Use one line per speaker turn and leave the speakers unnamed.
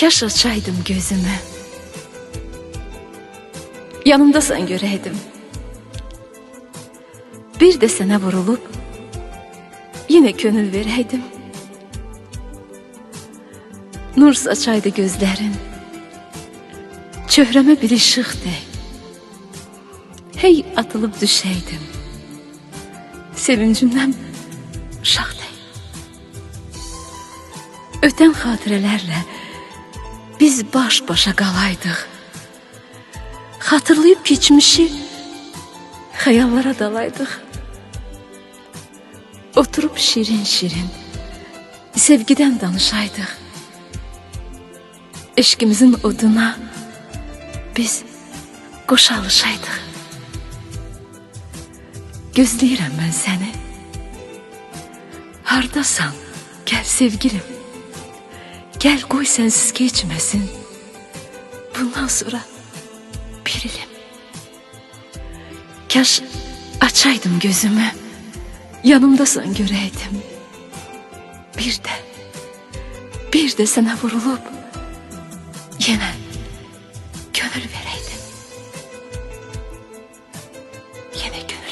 Kaş açaydım gözümü. Yanımdasan göreydim. Bir de sana vurulup yine gönül vereydim. Nur saçaydı gözlerin. Çöhreme bir ışık de. Hey atılıp düşeydim. Sevincimden dey. Öten xatirələrlə biz baş başa qalaydıq. Xatırlayıb keçmişi xəyallara dalaydıq. Oturub şirin-şirin sevgidən danışaydıq. Eşkimizin oduna biz qoşalışaydıq. Gözləyirəm mən səni. Hardasan? Gəl sevgilim. Gel koy sensiz geçmesin. Bundan sonra bir ilim. Kaş açaydım gözümü. Yanımdasan göreydim. Bir de, bir de sana vurulup yine gönül vereydim. Yine gönül.